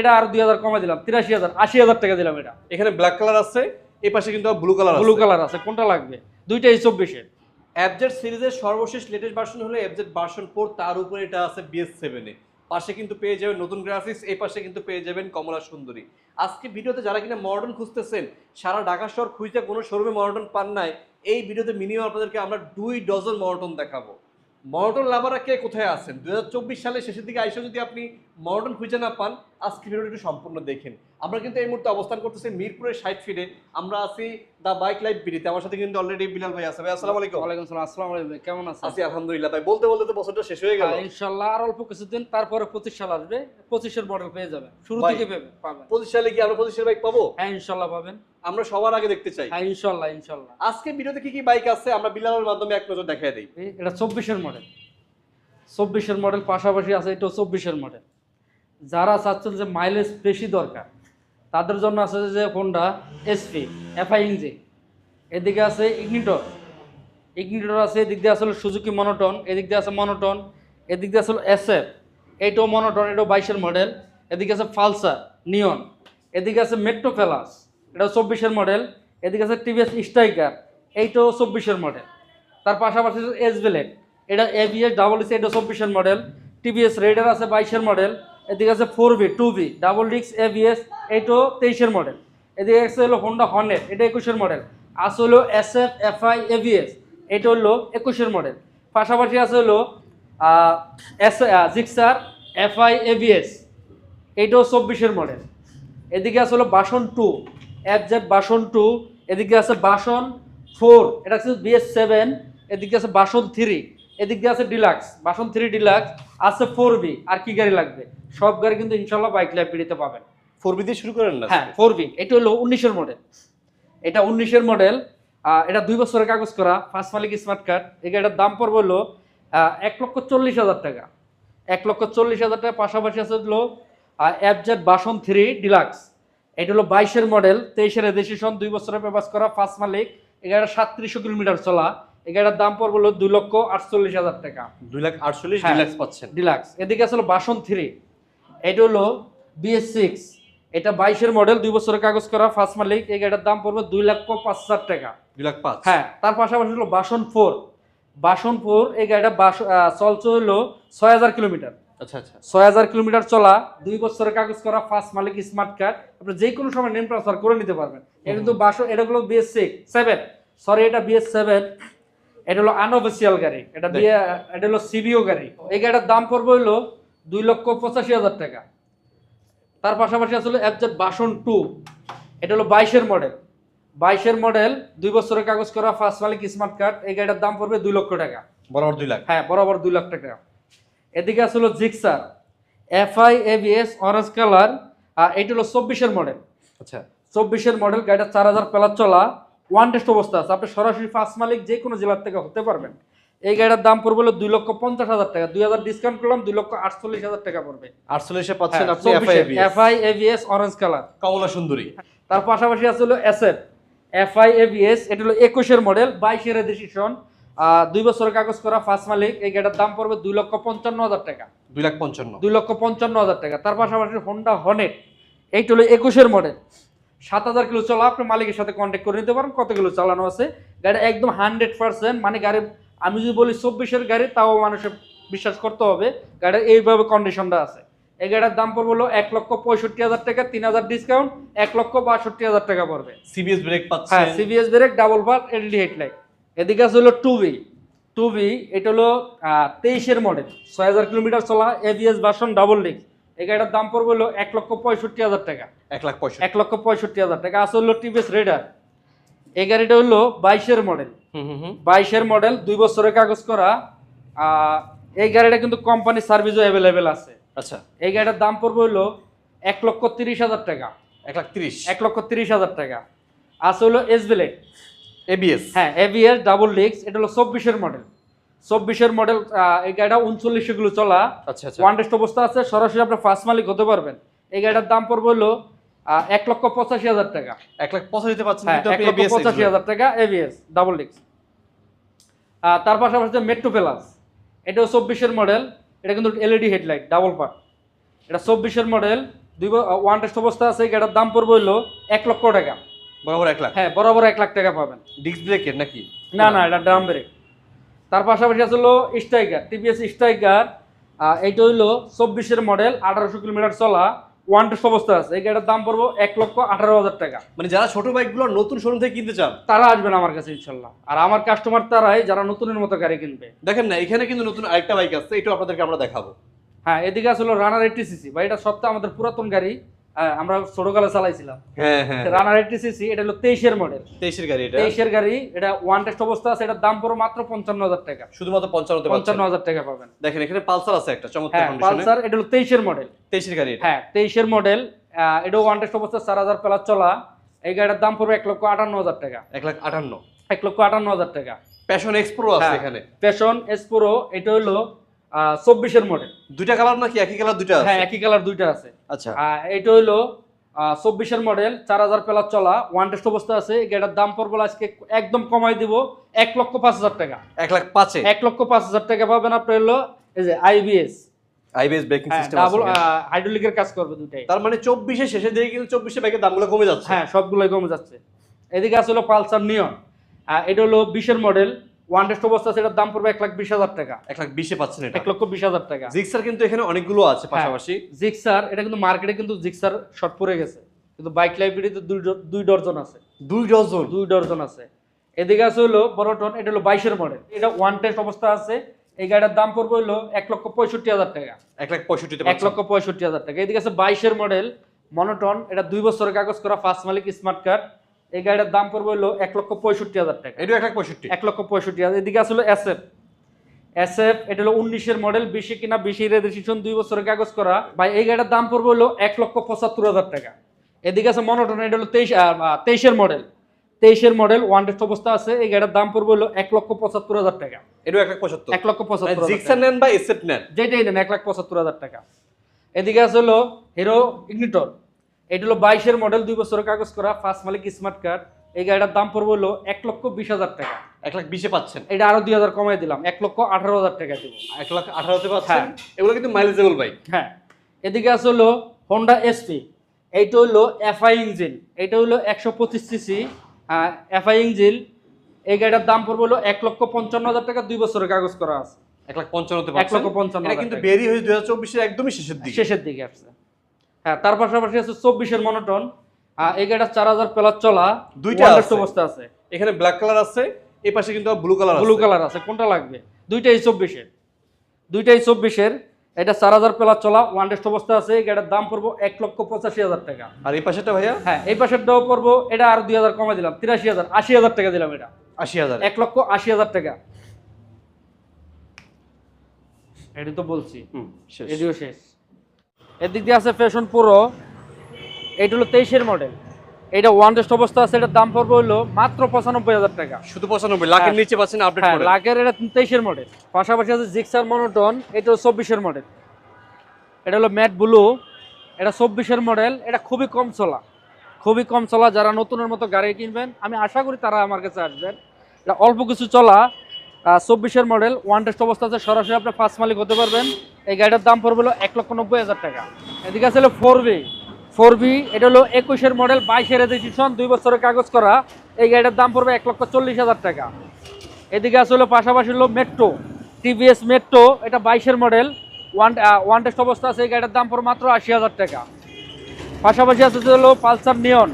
এটা আর দুই হাজার কমে দিলাম তিরাশি হাজার আশি হাজার টাকা দিলাম এটা। এখানে ব্ল্যাক কালার আছে এই পাশে কিন্তু ব্লু কালার ব্লু কালার আছে কোনটা লাগবে? দুইটাই চব্বিশের। অ্যাবজেট সিরিজের সর্বশেষ লেটেস্ট ভার্সন হলো অ্যাবজেট ভার্সন ফোর তার উপরে এটা আছে বিএস সেভেনে পাশে কিন্তু পেয়ে যাবেন নতুন গ্রাফিক্স এই পাশে কিন্তু পেয়ে যাবেন কমলা সুন্দরী। আজকে ভিডিওতে যারা কিনা মডার্ন খুঁজতেছেন সারা ঢাকা শহর খুঁজতে কোনো শোরুমে মডার্ন পান নাই এই ভিডিওতে মিনিমাম আপনাদেরকে আমরা দুই ডজন মডার্ন দেখাবো। মডার্ন লাভাররা কে কোথায় আছেন? দু সালের শেষের দিকে আইসা যদি আপনি মডার্ন খুঁজে না পান আজকে ভিডিওটা একটু সম্পূর্ণ দেখেন। আমরা কিন্তু এই মুহূর্তে অবস্থান করতেছি মিরপুরের সাইড ফিডে। আমরা আছি দ্য বাইক লাইফ বিডিতে। আমার সাথে কিন্তু অলরেডি বিলাল ভাই আছে। ভাই আসসালামু আলাইকুম। ওয়ালাইকুম সালাম আসসালামু আলাইকুম কেমন আছেন? আছি আলহামদুলিল্লাহ। ভাই বলতে বলতে তো বছরটা শেষ হয়ে গেল। ইনশাল্লাহ আর অল্প কিছুদিন তারপরে পঁচিশ সাল আসবে। পঁচিশের মডেল পেয়ে যাবে শুরু থেকে পেবে পাবেন। পঁচিশ সালে কি আমরা পঁচিশের বাইক পাবো? হ্যাঁ ইনশাল্লাহ পাবেন। আমরা সবার আগে দেখতে চাই। হ্যাঁ ইনশাল্লাহ ইনশাল্লাহ আজকে ভিডিওতে কি কি বাইক আছে আমরা বিলালের মাধ্যমে এক নজর দেখাই দিই। এটা এটা চব্বিশের মডেল। চব্বিশের মডেল পাশাপাশি আছে এটাও চব্বিশের মডেল। যারা চাচ্ছেন যে মাইলেজ বেশি দরকার, তাদের জন্য আছে যে হোন্ডা এসপি এফআই ইঞ্জিন এদিকে আছে ইগনিটর ইগনিটর আছে, এদিক দিয়ে আসলে সুজুকি মনোটন এদিক দিয়ে আছে মনোটন এদিক দিয়ে আসলে এসএফ এইটাও মনোটন এটাও বাইশের মডেল এদিকে আছে ফালসার নিয়ন এদিকে আছে মেট্রো প্যালাস এটাও চব্বিশের মডেল এদিকে আছে টিভিএস স্ট্রাইকার এইটাও চব্বিশের মডেল তার পাশাপাশি এস এটা এবিএস ডাবল এসি এটা চব্বিশের মডেল টিভিএস রেডার আছে বাইশের মডেল এদিকে আছে four B two B double ডিক্স এবিএস এইটাও তেইশের মডেল এদিকে আছে হলো হোন্ডা হর্নেট এটা একুশের মডেল আছে হলো S F F I A FI ABS এটা হলো একুশের মডেল পাশাপাশি আছে হলো এস জিক্সার এফআই এবিএস এইটাও চব্বিশের মডেল এদিকে আছে হলো version two F Z version two এদিকে আছে বাসন ফোর এটা হচ্ছে বিএস সেভেন এদিকে আছে বাসন থ্রি এদিকে আছে ডিলাক্স বাসন থ্রি ডিলাক্স আছে ফোর বি আর কি গাড়ি লাগবে? সব গাড়ি কিন্তু ইনশাল্লাহ বাইক লাইব্রেরিতে পাবেন। ফোর বি দিয়ে শুরু করেন না? হ্যাঁ ফোর বি এটা হলো উনিশের মডেল এটা উনিশের মডেল এটা দুই বছরের কাগজ করা ফার্স্ট মালিক স্মার্ট কার্ড এই গাড়িটার দাম পড়বে হলো এক লক্ষ চল্লিশ হাজার টাকা। এক লক্ষ চল্লিশ হাজার টাকা পাশাপাশি আছে হলো অ্যাপজেড বাসন থ্রি ডিলাক্স এটা হলো বাইশের মডেল তেইশের রেজিস্ট্রেশন দুই বছরের পেপাস করা ফার্স্ট মালিক। গাড়িটা সাতত্রিশশো কিলোমিটার চলা। এই গাড়িটার দাম পড়বে হলো দুই লক্ষ আটচল্লিশ হাজার টাকা। দুই লাখ আটচল্লিশ হ্যাঁ। ডিলাক্স পাচ্ছেন। ডিলাক্স। এদিকে আসলে বাসন থ্রি। এটা হলো বিএস সিক্স এটা বাইশের মডেল দুই বছরের কাগজ করা ফার্স্ট মালিক। এই গাড়িটার দাম পড়বে দুই লক্ষ পাঁচ হাজার টাকা। দুই লাখ পাঁচ। হ্যাঁ তার পাশাপাশি হলো বাসন ফোর। বাসন ফোর এই গাড়িটা চলছে হলো ছয় হাজার কিলোমিটার। আচ্ছা আচ্ছা। ছয় হাজার কিলোমিটার চলা দুই বছরের কাগজ করা ফার্স্ট মালিক স্মার্ট কার্ড আপনি যে কোনো সময় নেম ট্রান্সফার করে নিতে পারবেন। এটা কিন্তু বাসন এটা হলো বিএস সিক্স সেভেন সরি এটা বিএস সেভেন এটা হলো আনঅফিসিয়াল গাড়ি এটা বিয়ে এটা হলো সিবিও গাড়ি। এই গাড়িটার দাম পড়বে হলো দুই লক্ষ পঁচাশি হাজার টাকা। তার পাশাপাশি আসলে অ্যাপজেট বাসন টু এটা হলো বাইশের মডেল বাইশের মডেল দুই বছরের কাগজ করা ফার্স্ট মালিক স্মার্ট কার্ড এই গাড়িটার দাম পড়বে দুই লক্ষ টাকা। বরাবর দুই লাখ। হ্যাঁ বরাবর দুই লাখ টাকা। এদিকে আসলে gixxer FI ABS orange colour আর এটা হলো চব্বিশের মডেল আচ্ছা। চব্বিশের মডেল গাড়িটা চার হাজার প্লাস চলা। ওয়ান টেস্ট অবস্থা আছে। আপনি সরাসরি ফার্স্ট মালিক যে কোনো জেলার থেকে হতে পারবেন। এই গাড়িটার দাম পড়বে হলো দুই লক্ষ পঞ্চাশ হাজার টাকা। দুই হাজার ডিসকাউন্ট করলাম দুই লক্ষ আটচল্লিশ হাজার টাকা পড়বে। আটচল্লিশে পাচ্ছেন আপনি হ্যাঁ, এফআই এবিএস অরেঞ্জ কালার কমলা সুন্দরী। তার পাশাপাশি আছে হলো এসএফ এফআই এবিএস এটা হলো একুশের মডেল বাইশের রেজিস্ট্রেশন দুই বছরের কাগজ করা ফার্স্ট মালিক এই গাড়িটার দাম পড়বে দুই লক্ষ পঞ্চান্ন হাজার টাকা। দুই লাখ পঞ্চান্ন। দুই লক্ষ পঞ্চান্ন হাজার টাকা। তার পাশাপাশি হোন্ডা হনেট এইটা হলো একুশের মডেল সাত হাজার কিলো চলা আপনি মালিকের সাথে কন্ট্যাক্ট করে নিতে পারেন কত কিলো চালানো আছে। গাড়ি একদম হান্ড্রেড পার্সেন্ট মানে গাড়ি আমি যদি বলি চব্বিশের গাড়ি তাও মানুষের বিশ্বাস করতে হবে গাড়ির এইভাবে কন্ডিশনটা আছে। এই গাড়ির দাম পড়বে হলো এক লক্ষ পঁয়ষট্টি হাজার টাকা তিন হাজার ডিসকাউন্ট এক লক্ষ বাষট্টি হাজার টাকা পড়বে। সিবিএস ব্রেক হ্যাঁ সিবিএস ব্রেক ডাবল বার এলইডি হেডলাইট এদিকে আছে হলো টু বি টু বি এটা হলো তেইশের মডেল ছয় হাজার কিলোমিটার চলা এবিএস ভার্সন ডাবল ডিস্ক এই গাড়িটার দাম পড়বে হলো এক লক্ষ পঁয়ষট্টি হাজার টাকা। এক লাখ পঁয়ষট্টি। এক লক্ষ পঁয়ষট্টি হাজার টাকা। আছে হলো টিভিএস রেডার। এই গাড়িটা হলো বাইশের মডেল। হুম হুম হুম। বাইশের মডেল দুই বছরের কাগজ করা। এই গাড়িটা কিন্তু কোম্পানি সার্ভিসও অ্যাভেলেবেল আছে। আচ্ছা। এই গাড়িটার দাম পড়বে হলো এক লক্ষ তিরিশ হাজার টাকা। এক লাখ তিরিশ। এক লক্ষ তিরিশ হাজার টাকা। আছে হলো এস ব্লেড এবিএস হ্যাঁ এভিএস ডাবল ডিক্স এটা হলো চব্বিশের মডেল। চব্বিশের মডেল এই গাড়িটা উনচল্লিশশো কিলো চলা। আচ্ছা আচ্ছা। ওয়ান টেস্ট অবস্থা আছে সরাসরি আপনার ফার্স্ট মালিক হতে পারবেন। এই গাড়িটার দাম পড়বে হলো এক লক্ষ পঁচাশি হাজার টাকা। এক লাখ পঁচাশিতে পাচ্ছেন হ্যাঁ এক লক্ষ পঁচাশি হাজার টাকা এভিএস ডাবল ডিক্স তার পাশাপাশি মেট্রো প্লাস এটাও চব্বিশের মডেল এটা কিন্তু এলইডি হেডলাইট ডাবল পার্ট এটা চব্বিশের মডেল দুই ওয়ান টেস্ট অবস্থা আছে এই গাড়িটার দাম পড়বে হইল এক লক্ষ টাকা। বরাবর এক লাখ? হ্যাঁ বরাবর এক লাখ টাকা পাবেন। ডিস্ক ব্রেকের নাকি? না না এটা ড্রাম ব্রেক তার পাশাপাশি আছে হলো স্ট্রাইকার টিভিএস স্ট্রাইকার এইটা হইল চব্বিশের মডেল আঠারোশো কিলোমিটার চলা ওয়ান টেস্ট অবস্থা আছে। এই গাড়িটার দাম পড়ব এক লক্ষ আঠারো হাজার টাকা। মানে যারা ছোট বাইকগুলো নতুন শোরুম থেকে কিনতে চান? তারা আসবেন আমার কাছে ইনশাল্লাহ। আর আমার কাস্টমার তারাই যারা নতুনের মতো গাড়ি কিনবে। দেখেন না এখানে কিন্তু নতুন আরেকটা বাইক আছে এটা আপনাদেরকে আমরা দেখাবো। হ্যাঁ এদিকে আসলে রানার এইটি সিসি বা এটা সপ্তাহে আমাদের পুরাতন গাড়ি। আমরা ছোটকালে চালাইছিলাম। রানার এইটি সিসি এটা হলো তেইশের মডেল তেইশের গাড়ি এটা? তেইশের গাড়ি এটা ওয়ান টেস্ট অবস্থা আছে এটার দাম পড়ো মাত্র পঞ্চান্ন হাজার টাকা। শুধুমাত্র পঞ্চান্ন পঞ্চান্ন হাজার টাকা পাবেন। দেখেন এখানে পালসার আছে একটা চমৎকার হ্যাঁ পালসার এটা হলো তেইশের মডেল তেইশের গাড়ি হ্যাঁ তেইশের মডেল এটাও ওয়ান টেস্ট অবস্থা চার হাজার প্লাস চলা। এই গাড়ির দাম পড়বে এক লক্ষ আটান্ন হাজার টাকা। এক লাখ আটান্ন। এক লক্ষ আটান্ন হাজার টাকা। প্যাশন এক্সপ্রো আছে হ্যাঁ। এখানে। প্যাশন এসপ্রো এটা হলো চব্বিশের মডেল দুইটা কালার নাকি? একই কালার দুইটা আছে? হ্যাঁ একই কালার দুইটা আছে। আচ্ছা। এটা হইল চব্বিশের মডেল চার হাজার প্লাস চলা ওয়ান টেস্ট অবস্থা আছে। গাড়ির দাম পড়বে আজকে একদম কমাই দিব এক লক্ষ পাঁচ হাজার টাকা। এক লাখ পাঁচে? এক লক্ষ পাঁচ হাজার টাকা পাবেন আপনার হলো এই যে IBS IBS braking system double হাইড্রোলিকের কাজ করবে দুটাই তার মানে চব্বিশে শেষের দিকে কিন্তু চব্বিশে বাইকের দামগুলো কমে যাচ্ছে। হ্যাঁ সবগুলোই কমে যাচ্ছে। এদিকে আছে হলো পালসার নিয়ন। এটা হলো বিশের মডেল ওয়ান টেস্ট অবস্থা আছে এটার দাম পড়বে এক লাখ বিশ হাজার টাকা। এক লাখ বিশে পাচ্ছেন এক লক্ষ বিশ হাজার টাকা। জিক্সার কিন্তু এখানে অনেকগুলো আছে হ্যাঁ। পাশাপাশি। জিক্সার এটা কিন্তু মার্কেটে কিন্তু জিক্সার শর্ট পড়ে গেছে। কিন্তু বাইক লাইব্রেরিতে দুই দুই ডর্জন আছে। দুই ডজন? দুই ডর্জন আছে। এদিকে আছে হলো বড়টন এটা হলো বাইশের মডেল এটা ওয়ান টেস্ট অবস্থা আছে। এই গাড়িটার দাম পড়বে হলো এক লক্ষ পঁয়ষট্টি হাজার টাকা। এক লাখ পঁয়ষট্টিতে এক লক্ষ পঁয়ষট্টি হাজার টাকা। এদিকে আছে বাইশের মডেল মনোটন এটা দুই বছরের কাগজ করা ফার্স্ট মালিক স্মার্ট কার্ড এই গাড়িটার দাম পড়বে হলো এক লক্ষ পঁয়ষট্টি হাজার টাকা। এটা এক লাখ পঁয়ষট্টি। এক লক্ষ পঁয়ষট্টি হাজার। এদিকে আসলে এফ এস এফ এটা হলো উনিশের মডেল বেশি কিনা বেশি রেজিস্ট্রেশন দুই বছরের কাগজ করা। ভাই এই গাড়িটার দাম পড়বে হলো এক লক্ষ পঁচাত্তর হাজার টাকা। এদিকে আছে মনোটন এটা হলো তেইশ তেইশের মডেল তেইশের মডেল ওয়ান টেস্ট অবস্থা আছে। এই গাড়ির দাম পড়বে হলো এক লক্ষ পঁচাত্তর হাজার টাকা। এটা এক লাখ পঁচাত্তর। এক লক্ষ পঁচাত্তর হাজার জিক্সার নেন বা এসেট নেন? যেটাই নেন এক লাখ পঁচাত্তর হাজার টাকা। এদিকে আছে হলো হিরো ইগনিটর এটা হলো বাইশের মডেল দুই বছরের কাগজ করা ফার্স্ট মালিক স্মার্ট কার্ড এই গাড়িটার দাম পড়বে হলো এক লক্ষ বিশ হাজার টাকা। এক লাখ বিশে পাচ্ছেন। এটা আরও দুই হাজার কমাই দিলাম এক লক্ষ আঠারো হাজার টাকা দেবো। এক লাখ আঠারোতে পাচ্ছেন? হ্যাঁ। এগুলো কিন্তু মাইলেজেবল বাইক হ্যাঁ। এদিকে আছে হলো হোন্ডা এসপি এইটা হলো এফআই ইঞ্জিন এটা হলো একশো পঁচিশ সিসি এফআই ইঞ্জিন এই গাড়িটার দাম পড়বে হলো এক লক্ষ পঞ্চান্ন হাজার টাকা দুই বছরের কাগজ করা আছে। এক লাখ পঞ্চান্নতে এক লক্ষ পঞ্চান্ন কিন্তু। বেরি হয়েছে দুই হাজার চব্বিশের একদমই শেষের দিকে। শেষের দিকে আসছে। হ্যাঁ তার পাশাপাশি আছে চব্বিশের মনোটন। এই গাড়িটা চার হাজার প্লাস চলা দুইটা। অবস্থা আছে। এখানে ব্ল্যাক কালার আছে এই পাশে কিন্তু ব্লু কালার আছে। ব্লু কালার আছে কোনটা লাগবে? দুইটাই চব্বিশের। দুইটাই চব্বিশের। এটা চার হাজার প্লাস চলা ওয়ান টেস্ট অবস্থা আছে। গাড়ির দাম পড়ব এক লক্ষ পঁচাশি হাজার টাকা। আর এই পাশেটা ভাইয়া? হ্যাঁ এই পাশেরটাও পড়ব এটা আর দুই হাজার কমে দিলাম তিরাশি হাজার আশি হাজার টাকা দিলাম এটা। আশি হাজার। এক লক্ষ আশি হাজার টাকা। এটি তো বলছি। হুম, এটিও শেষ। এদিক দিয়ে আছে ফ্যাশন পুরো এটা হলো তেইশের মডেল এটা ওয়ান টেস্ট অবস্থা আছে এটার দাম পড়বে হলো মাত্র পঁচানব্বই হাজার টাকা। শুধু পঁচানব্বই লাখের হ্যাঁ। নিচে পাচ্ছেন আপডেট হ্যাঁ লাখের এটা তেইশের মডেল পাশাপাশি আছে জিক্সার মনোটন এটা হলো চব্বিশের মডেল এটা হলো ম্যাট ব্লু এটা চব্বিশের মডেল এটা খুবই কম চলা। খুবই কম চলা যারা নতুনের মতো গাড়ি কিনবেন আমি আশা করি তারা আমার কাছে আসবেন। এটা অল্প কিছু চলা চব্বিশের মডেল ওয়ান টেস্ট অবস্থা আছে সরাসরি আপনি ফার্স্ট মালিক হতে পারবেন। এই গাড়িটার দাম পড়বে হলো এক লক্ষ নব্বই হাজার টাকা। এদিকে আছে হলো ফোর বি ফোর বি এটা হলো একুশের মডেল বাইশের রেজিস্ট্রেশন দুই বছরের কাগজ করা। এই গাড়িটার দাম পড়বে এক লক্ষ চল্লিশ হাজার টাকা। এদিকে আছে হলো পাশাপাশি হলো মেট্রো টিভিএস মেট্রো এটা বাইশের মডেল ওয়ান ওয়ান টেস্ট অবস্থা আছে এই গাড়িটার দাম পড়বে মাত্র আশি হাজার টাকা। পাশাপাশি আছে যে হলো পালসার নিয়ন।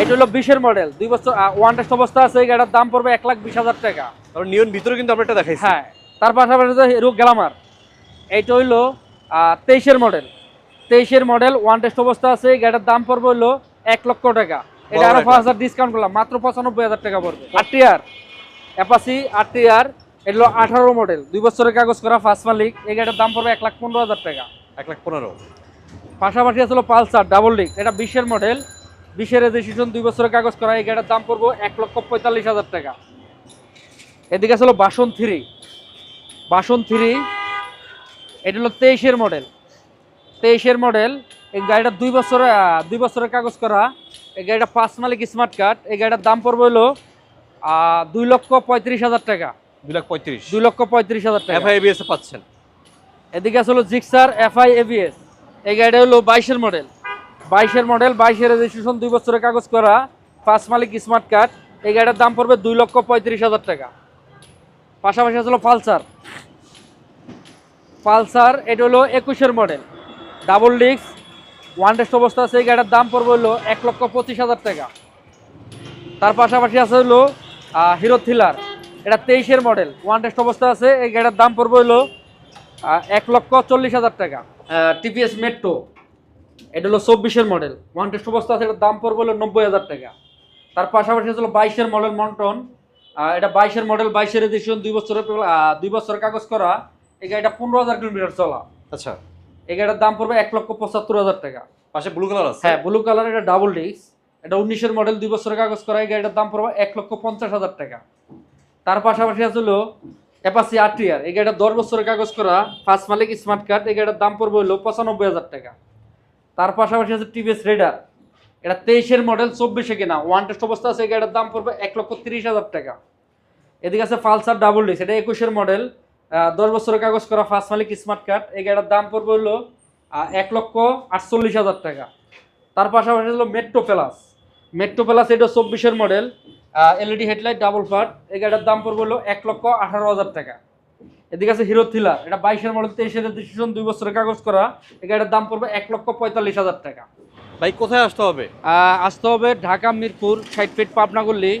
এটা হলো বিশের মডেল দুই বছর ওয়ান টেস্ট অবস্থা আছে এই গাড়িটার দাম পড়বে এক লাখ বিশ হাজার টাকা। নিয়ন ভিতরে কিন্তু আমরা এটা দেখাইছি। হ্যাঁ তার পাশাপাশি হিরো গ্লামার। এইটা হইল তেইশের মডেল তেইশের মডেল ওয়ান টেস্ট অবস্থা আছে এই গাড়িটার দাম পড়বে হলো এক লক্ষ টাকা। এটা আরও পাঁচ হাজার ডিসকাউন্ট করলাম মাত্র পঁচানব্বই হাজার টাকা পড়বে। আর টিআর অ্যাপাসি আর টিআর এগুলো আঠারো মডেল দুই বছরের কাগজ করা ফার্স্ট মালিক এই গাড়িটার দাম পড়বে এক লাখ পনেরো হাজার টাকা। এক লাখ পনেরো। পাশাপাশি আছে হলো পালসার ডাবল ডিক এটা বিশের মডেল বিশের রেজিস্ট্রেশন দুই বছরের কাগজ করা এই গাড়ির দাম পড়ব এক লক্ষ পঁয়তাল্লিশ হাজার টাকা। এদিকে আছে হলো বাসন থ্রি। বাসন থ্রি এটা হলো তেইশের মডেল তেইশের মডেল এই গাড়িটা দুই বছরের আহ, দুই বছরের কাগজ করা। এই গাড়িটা পাঁচ মালিক স্মার্ট কার্ড এই গাড়িটার দাম পড়বে হলো দুই লক্ষ পঁয়ত্রিশ হাজার টাকা। দুই লাখ পঁয়ত্রিশ। দুই লক্ষ পঁয়ত্রিশ হাজার টাকা। এফআইবিএস পাচ্ছেন। এদিকে আছে হলো জিক্সার এফআই এবিএস এই গাড়িটা হলো বাইশের মডেল বাইশের মডেল বাইশের রেজিস্ট্রেশন দুই বছরের কাগজ করা। পাঁচ মালিক স্মার্ট কার্ড এই গাড়িটার দাম পড়বে দুই লক্ষ পঁয়ত্রিশ হাজার টাকা। পাশাপাশি আসলো পালসার পালসার, এটা হলো একুশের model. Double disc, one test অবস্থা আছে, এই গাড়িটার দাম পড়বে হলো এক লক্ষ পঁচিশ হাজার টাকা। তার পাশাপাশি আছে হলো হিরো থ্রিলার। এটা তেইশের মডেল, ওয়ান টেস্ট অবস্থা আছে, এই গাড়িটার দাম পড়বে হলো এক লক্ষ চল্লিশ হাজার টাকা। টিপিএস মেট্রো, এটা হলো চব্বিশের মডেল, ওয়ান টেস্ট অবস্থা আছে, এটার দাম পড়বে হলো নব্বই হাজার টাকা। তার পাশাপাশি হলো বাইশের মডেল মন্টন এটা বাইশের মডেল, বাইশের এডিশন দুই বছরের দুই বছরের কাগজ করা। এই গাড়িটা পনেরো হাজার কিলোমিটার চলা। আচ্ছা। এই গাড়িটার দাম পড়বে এক লক্ষ পঁচাত্তর হাজার টাকা। পাশে ব্লু কালার আছে? হ্যাঁ ব্লু কালার এটা ডাবল ডিস্ক এটা উনিশের মডেল দুই বছরের কাগজ করা। এই গাড়িটার দাম পড়বে এক লক্ষ পঞ্চাশ হাজার টাকা। তার পাশাপাশি আছে হলো অ্যাপাসি আরটিআর এই গাড়িটা দশ বছরের কাগজ করা ফার্স্ট মালিক স্মার্ট কার্ড এই গাড়িটার দাম পড়বে হলো পঁচানব্বই হাজার টাকা। তার পাশাপাশি আছে টিভিএস রেডার এটা তেইশের মডেল চব্বিশে কেনা। ওয়ান টেস্ট অবস্থা আছে। এই গাড়িটার দাম পড়বে এক লক্ষ তিরিশ হাজার টাকা। এদিকে আছে পালসার ডাবল ডিস্ক এটা একুশের মডেল দশ বছরের কাগজ করা ফার্স্ট মালিক স্মার্ট কার্ড এই গাড়িটার দাম পড়বে হলো এক লক্ষ আটচল্লিশ হাজার টাকা। তার পাশাপাশি হলো মেট্রো প্লাস মেট্রো প্লাস এটা চব্বিশের model LED headlight double part এই গাড়িটার দাম পড়বে হলো এক লক্ষ আঠারো হাজার টাকা। এদিকে আছে হিরো থ্রিলার এটা বাইশের মডেল তেইশের রেজিস্ট্রেশন দুই বছরের কাগজ করা। এই গাড়িটার দাম পড়বে এক লক্ষ পঁয়তাল্লিশ হাজার টাকা। ভাই, কোথায় আসতে হবে? আসতে হবে ঢাকা, মিরপুর, ষাট ফিট পাবনা গল্লি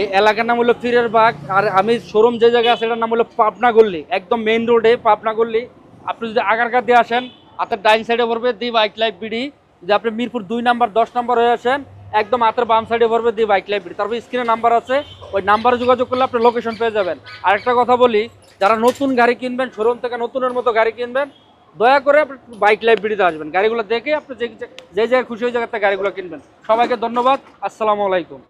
এই এলাকার নাম হলো ফিরের বাগ, আর আমি শোরুম যে জায়গায় আছে এটার নাম হলো পাবনা গল্লি একদম মেইন রোডে পাবনা গল্লি আপনি যদি আগারকার দিয়ে আসেন হাতের ডাইন সাইডে পড়বে দি বাইক লাইফ বিডি যদি আপনি মিরপুর দুই নাম্বার, দশ নাম্বার হয়ে আসেন, একদম হাতের বাম সাইডে পড়বে দি বাইক লাইফ বিডি তারপর স্ক্রিনে নাম্বার আছে, ওই নাম্বারে যোগাযোগ করলে আপনি লোকেশন পেয়ে যাবেন। আরেকটা কথা বলি, যারা নতুন গাড়ি কিনবেন, শোরুম থেকে নতুনের মতো গাড়ি কিনবেন দয়া করে আপনি বাইক লাইভ বিডিতে আসবেন। গাড়িগুলো দেখে আপনি যে যে জায়গায় খুশি ওই জায়গাতে গাড়িগুলো কিনবেন। সবাইকে ধন্যবাদ। আসসালামু আলাইকুম।